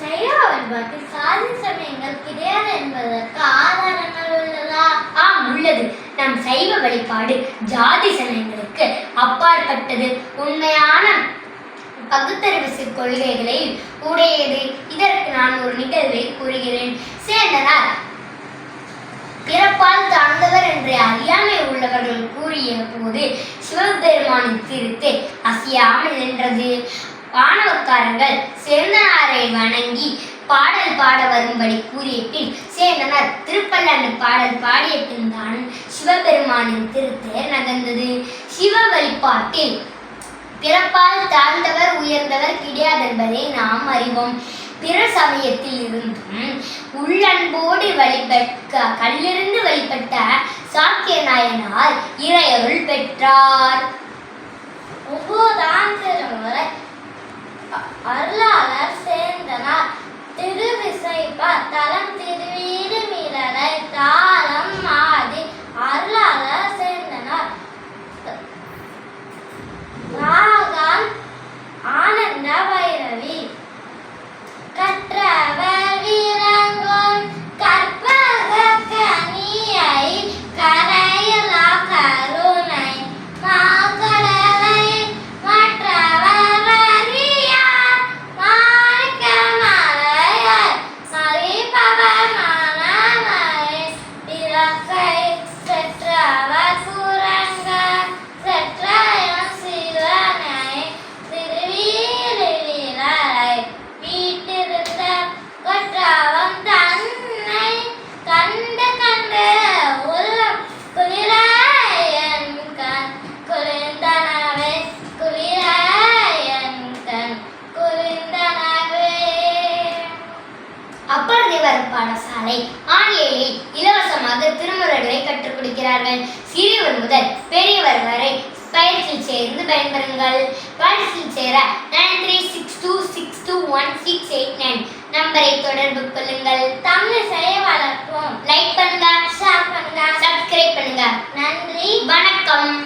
சைவ வழிபாட்டில் சாதி சமயங்கள் கிடையாது என்பதற்கு ஆதாரங்கள் உள்ளதா? ஆம் உள்ளது. நம் சைவ வழிபாடு ஜாதி சமயங்களுக்கு அப்பாற்பட்டது. உண்மையான பகுத்தறிவு கொள்கைகளை உடையது. இதற்கு நான் ஒரு நிகழ்வை கூறுகிறேன். சேந்தனார் பிறப்பால் தாழ்ந்தவர் என்ற அறியாமை உள்ளவர்கள் கூறிய போது சிவபெருமானின் திருத்து அசையாமல் நின்றது. வானவக்காரர்கள் சேந்தனாரை வணங்கி பாடல் பாட வரும்படி கூறிய பின் சேந்தனார் திருப்பல்லாண்டு பாடல் பாடிய பின் தான் சிவபெருமானின் திருத்தேர் நகர்ந்தது. சிவ வழிபாட்டில் பிறப்பால் தாழ்ந்தவர் உயர்ந்தவர் கிடையாதென்பதை நாம் அறிவோம். பிற சமயத்தில் இருந்தும் உள்ளன்போடு வழிபட்ட கல்லிருந்து வழிபட்ட சாக்கிய நாயனார் இறையருள் பெற்றார். ஒவ்வொரு வரும் சாலை ஆன்லைனில் இலவசமாக திருமுறைகளை கற்றுக் கொடுக்கிறார்கள். சிறியவர் முதல் பெரியவர் வரை பயிற்சியில் சேர்ந்து பயன்பெறுங்கள். பயிற்சியில் சேர nine three six two six two one six eight nine நம்பரை தொடர்பு கொள்ளுங்கள். தமிழ் செயல் வளர்ப்போம்